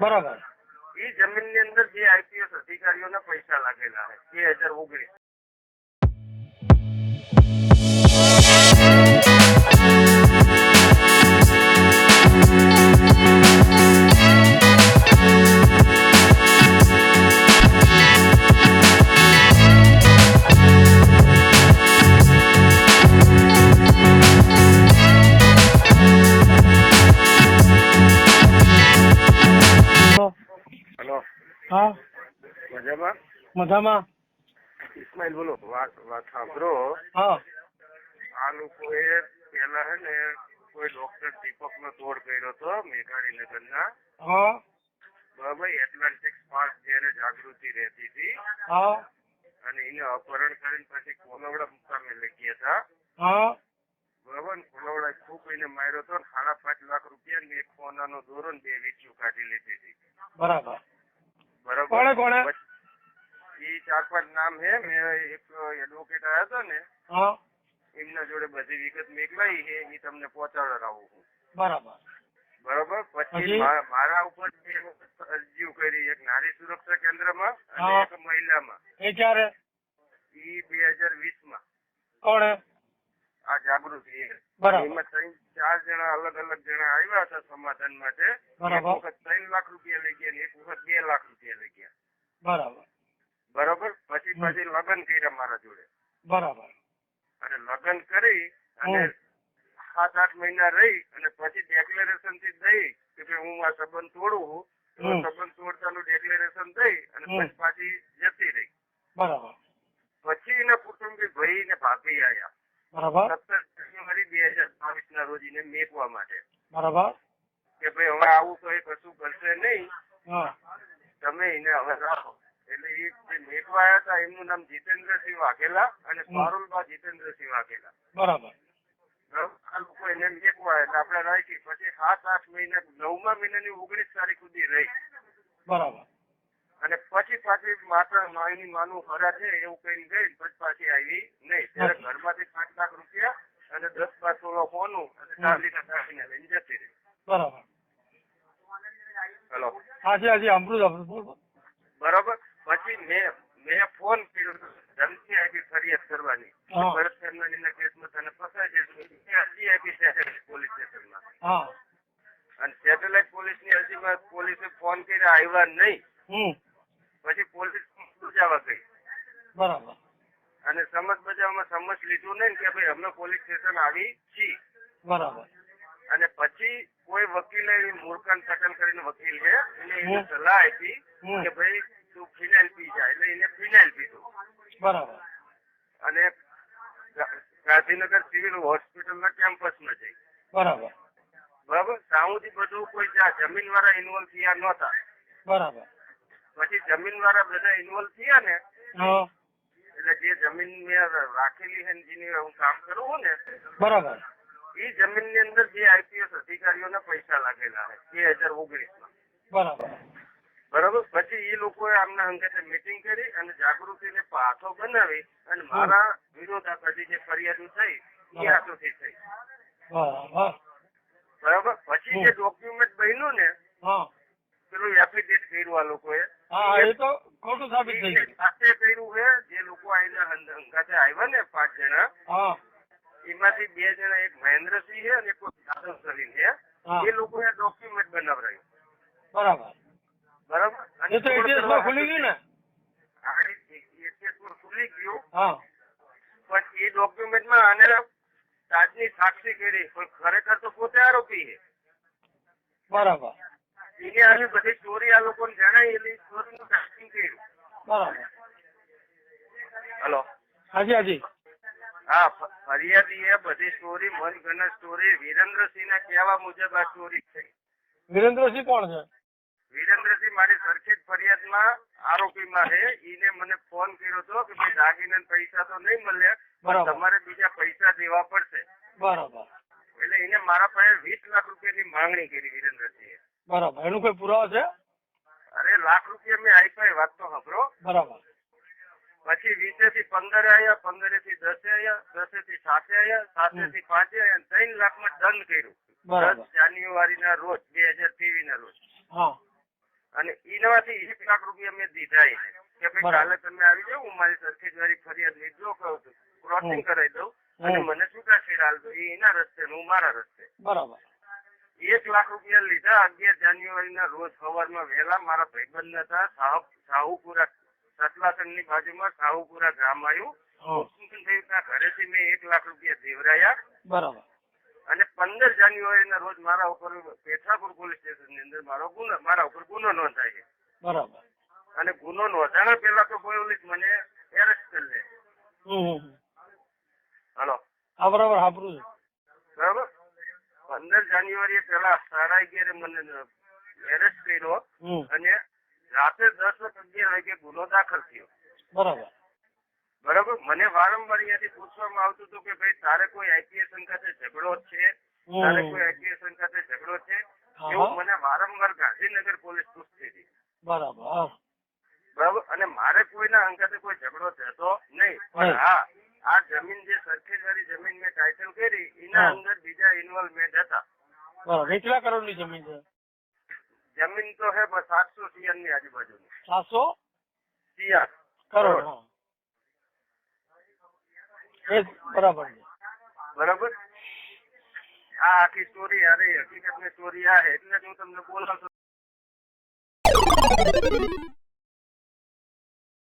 બરાબર. એ જમીનની અંદર જે આઈપીએસ અધિકારીઓના પૈસા લાગેલા છે બે હજાર ઓગણીસ. મજામાં? મજામાં. ઇસ્માઇલ બોલો વાત વાત સાંભળો. હા. આ લોકોએ પેલા હે ને કોઈ ડોક્ટર દીપક નો તોડ કર્યો હતો મેઘાણી નગરના હા. બરાબર એટલાન્ટિક સ્પાર્ક જ્યારે જાગૃતિ રહેતી હતી. હા. અને એને અપહરણ કરીને પછી કોલવડા મુકામે લઈ ગયા હતા. હા. બરાબર કોલવડા ખૂબ એને માર્યો હતો ને સાડા પાંચ લાખ રૂપિયા ને એક સોનાનો દોરો ને બે વીંટીઓ કાઢી લીધી હતી. બરાબર. બરાબર. કોણે કોણે? પાંચ નામ હે મેં એક એડવોકેટ આવ્યો હતો ને એમના જોડે બધી વિગત મેકલાઈ છે એ તમને પહોંચાડરાવું છું. બરાબર. બરોબર? પછી મારા ઉપર અરજી કરી એક નારી સુરક્ષા કેન્દ્રમાં અને એક મહિલામાં. એ ક્યારે? ઈ બે હજાર વીસમાં કોણ? આ જાગૃતિ. એમાં ત્રણ ચાર જણા અલગ અલગ જણા આવ્યા હતા સમાધાન માટે. એક વખત ત્રણ લાખ રૂપિયા લઈ ગયા ને એક વખત બે લાખ રૂપિયા લઈ ગયા. બરોબર. પછી લગ્ન કર્યા મારા જોડે. બરાબર. અને લગ્ન કરી અને સાત આઠ મહિના રહી અને પછી ડેક્લેરેશનથી દઈ કે ભાઈ હું આ સંબંધ તોડું. તો સંબંધ તોડતાનું ડેક્લેરેશન થઈ અને પછી પાછી જતી રહી. બરાબર. પછી એના કુટુંબી ભાઈ ને ભાભી આયા. બરાબર. સત્તર જાન્યુઆરી બે હજાર બાવીસ ના રોજ એને મેકવા માટે. બરાબર. કે ભાઈ હવે આવું કઈ કશું કરશે નહીં. હા. તમે એને હવે રાખો. એ આવ્યા હતા એમનું નામ જીતેન્દ્રસિંહ વાઘેલા અને. પારુલબા જીતેન્દ્રસિંહ વાઘેલા. બરાબર. બરાબર? આ લોકો એને મેકવા એટલે આપણે રાખી પછી સાત આઠ મહિના નવમા મહિનાની ઓગણીસ તારીખ સુધી રહી. બરાબર. અને પછી પાછી માતા માયની માનું ખરા છે એવું કઈ ગઈ પછી પાછી આવી નહીં. ત્યારે. ઘરમાંથી પાંચ લાખ રૂપિયા અને દસ પાંચ સોળો ફોનું અને ચાર લીટર કાઢીને લઈને જતી રહી. બરાબર. હલો. હાજી હાજી અમૃત અમૃત બોલ બોલ. બરોબર? પછી મેં મેં ફોન કર્યો ધમકી આપી ફરિયાદ કરવાની. ભરત શર્માનીના કેસમાં તને ફસાઈ જશે અરજી આપી સેટેલાઇટ પોલીસ સ્ટેશનમાં. અને સેટેલાઇટ પોલીસની અરજીમાં પોલીસે ફોન કર્યા આવ્યા નહીં. પછી પોલીસ બજાવવા ગઈ. બરાબર. અને સમજ બજાવવામાં સમજ લીધું નહીં કે ભાઈ અમે પોલીસ સ્ટેશન આવી છીએ. બરાબર. અને પછી કોઈ વકીલે મૂર્ખાન સટન કરીને વકીલ છે એને સલાહ આપી કે ભાઈ તું ફિનાઇલ પી જા એટલે એને ફિનાઇલ પીધું બરાબર. અને ગાંધીનગર સિવિલ હોસ્પિટલના કેમ્પસમાં જઈ. બરાબર. બરાબર? સાઉથી બધું કોઈ ત્યાં જમીન વાળા ઇન્વોલ્વ થયા નહોતા. બરાબર. પછી જમીન વાળા બધા ઇન્વોલ્વ થયા ને એટલે જે જમીન મેં રાખેલી છે જેની હું કામ કરું છું ને બરાબર. એ જમીનની અંદર જે આઈપીએસ અધિકારીઓને પૈસા લાગેલા છે બે હજાર ઓગણીસમાં. બરાબર. બરાબર? પછી એ લોકોએ આમના અંગે મીટિંગ કરી અને જાગૃતિને પાછો બનાવી અને મારા વિરોધ બધી જે ફરિયાદો થઈ એ. હાથોથી થઈ. બરાબર? પછી જે ડોક્યુમેન્ટ બન્યું ને પેલું એફિડેટ કર્યું આ લોકોએ. એ તો ખોટું સાબિત થઈ ગયું. સાથે કર્યું છે જે લોકો હં- હંગાથે આવ્યા ને પાંચ જણા. એમાંથી બે જણા એક મહેન્દ્રસિંહ છે અને એક સલીમ છે. એ લોકોએ ડોક્યુમેન્ટ બનાવરાયું. બરાબર. બરાબર? એ તો ATS માં ખુલી ગયું ને? હા, એ- એ માં ખુલી ગયું. હા. પણ એ ડોક્યુમેન્ટમાં આને તાજની સાક્ષી કરી. ખરેખર તો પોતે આરોપી છે. બરાબર. એને આવી બધી સ્ટોરી આ લોકોને જણાવી એટલે એ કર્યું. બરાબર. હલો. હાજી હાજી. હા ફ- ફરિયાદીએ બધી સ્ટોરી મનગણત સ્ટોરી વિરેન્દ્રસિંહના કહેવા મુજબ આ ચોરી થઈ. વિરેન્દ્રસિંહ કોણ છે? વિરેન્દ્રસિંહ મારી સરખી ફરિયાદમાં આરોપીમાં છે. ઈને મને ફોન કર્યો હતો કે ભાઈ દાગીના પૈસા તો નહીં મળ્યા પણ તમારે બીજા પૈસા દેવા પડશે. બરાબર. એટલે એને મારા પાસે વીસ લાખ રૂપિયાની માંગણી કરી વિરેન્દ્રસિંહે. બરાબર. એનું કોઈ પુરાવો છે? અરે લાખ રૂપિયા મેં આપ્યા વાત તો ખબરો બરાબર. પછી વીસે થી પંદરે આવ્યા પંદરે થી દસે આવ્યા દસે થી સાતે આવ્યા સાતે થી પાંચે આવ્યા ત્રણ લાખમાં દંડ કર્યું દસ જાન્યુઆરી ના રોજ બે હજાર ત્રેવીસ ના રોજ. હા. અને એનામાંથી એક લાખ રૂપિયા મેં દીધા કે ભાઈ કાલે તમે આવી જાઓ હું મારી સરખેજ વાળી ફરિયાદ લીધો કહું છું. ક્રોસિંગ કરાવી દઉં. અને મને છૂટા છેડા હાલતો એ એના રસ્તે હું મારા રસ્તે. બરાબર. એક લાખ રૂપિયા લીધા અગિયાર જાન્યુઆરીના રોજ સવારમાં વહેલા મારા ભાઈબંધ હતા સાહુ સાહુપુરા સતલાસનની બાજુમાં સાહુપુરા ગામ આવ્યું. ઘરેથી મેં એક લાખ રૂપિયા દેવરાયા. બરાબર. અને પંદર જાન્યુઆરીના રોજ મારા ઉપર પેઠાપુર પોલીસ સ્ટેશનની અંદર મારો ગુનો મારા ઉપર ગુનો નોંધાય છે. બરાબર. અને ગુનો નોંધાણા પહેલા તો પોલીસ મને એરેસ્ટ કરી લે. હલો. હા બરાબર સાંભળું છું. બરાબર? પંદર જાન્યુઆરી પેલા સાડા અગિયારે મને એરેસ્ટ કર્યો અને રાતે દસ અગિયાર વાગે ગુનો દાખલ થયો. બરાબર. બરાબર? મને વારંવાર અહીંયાથી પૂછવામાં આવતું હતું કે ભાઈ તારે કોઈ આઈપીએસ સાથે ઝઘડો છે? તારે કોઈ આઈપીએસ સાથે ઝઘડો છે? એવું મને વારંવાર ગાંધીનગર પોલીસ પૂછતી હતી. બરાબર બરાબર? અને મારે કોઈના અંગતે કોઈ ઝઘડો થતો નહીં. પણ હા આ જમીન જે સરખેજ વાળી જમીન મેં ટાઇટલ કરી એના અંદર બીજા ઇન્વોલ્વમેન્ટ હતા. બરાબર કેટલા કરોડની જમીન છે? જમીન તો હે બસ સાતસો સિયરની આજુબાજુ સાતસો? સિયર કરોડ બરાબર છે. બરાબર? આ આખી સ્ટોરી અરે હકીકતની સ્ટોરી આ એટલે હું તમને બોલાવતો